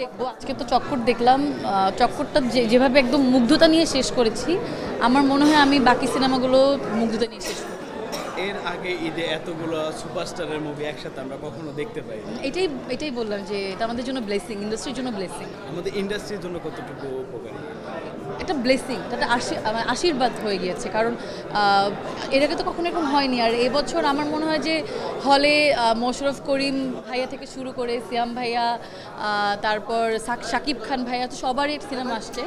দেখব। আজকে তো চক্কর দেখলাম। চক্করটা যেভাবে একদম মুগ্ধতা নিয়ে শেষ করেছি, আমার মনে হয় আমি বাকি সিনেমাগুলো মুগ্ধতা নিয়ে শেষ করব। এর আগে ঈদে এতগুলো সুপারস্টারের মুভি একসাথে আমরা কখনো দেখতে পাই এটাই এটাই বললাম যে এটা আমাদের জন্য ব্লেসিং ইন্ডাস্ট্রির জন্য ব্লেসিং আমাদের ইন্ডাস্ট্রির জন্য কতটুকু উপকারী? এটা ব্লেসিং এটা আশী- আশীর্বাদ হয়ে গিয়েছে। কারণ এর আগে তো কখনো এরকম হয়নি। আর এবছর আমার মনে হয় যে হলে মোশরফ করিম ভাইয়া থেকে শুরু করে সিয়াম ভাইয়া তারপর সাকিব খান ভাইয়া তো সবারই সিনেমা আসছে।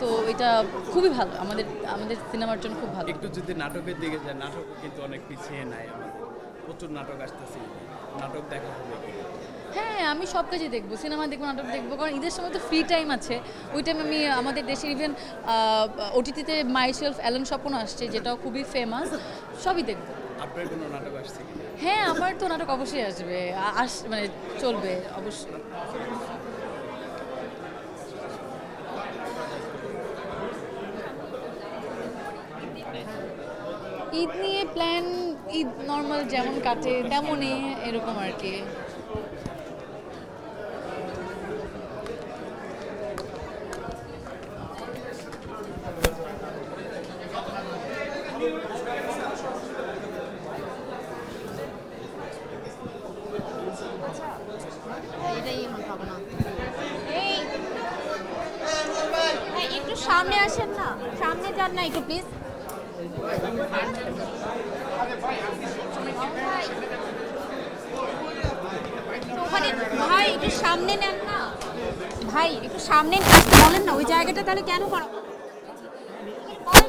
তো এটা খুবই ভালো। আমাদের আমাদের সিনেমার জন্য খুব ভালো। একটু যদি নাটকের দিকে যায় নাটক কিন্তু অনেক পিছিয়ে নাই আমাদের। প্রচুর নাটক আসতেছে। নাটক দেখা হবে হ্যাঁ আমি সব কাজই দেখব। সিনেমা দেখব নাটক দেখব কারণ ঈদের সময় তো ফ্রি টাইম আছে। ওই টাইম আমি আমাদের দেশের ইভেন ওটিটিতে মাই সেলফ অ্যালন স্বপন আসছে যেটাও খুবই ফেমাস সবই দেখব। আপনার কোনো নাটক আসছে হ্যাঁ আমার তো নাটক অবশ্যই আসবে। আস মানে চলবে অবশ্যই। ঈদ নিয়ে প্ল্যান ঈদ নর্মাল যেমন কাটে, তেমনই এরকম আর কি। একটু সামনে আসেন না, সামনে যান না একটু প্লিজ ওখানে ভাই একটু সামনে নেন ভাই একটু সামনে বলেন না ওই জায়গাটা তাহলে কেন করা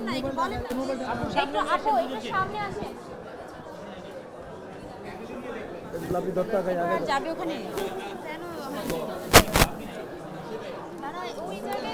না একটু বলেন যাবে ওখানে? কেন? ওই জায়গায়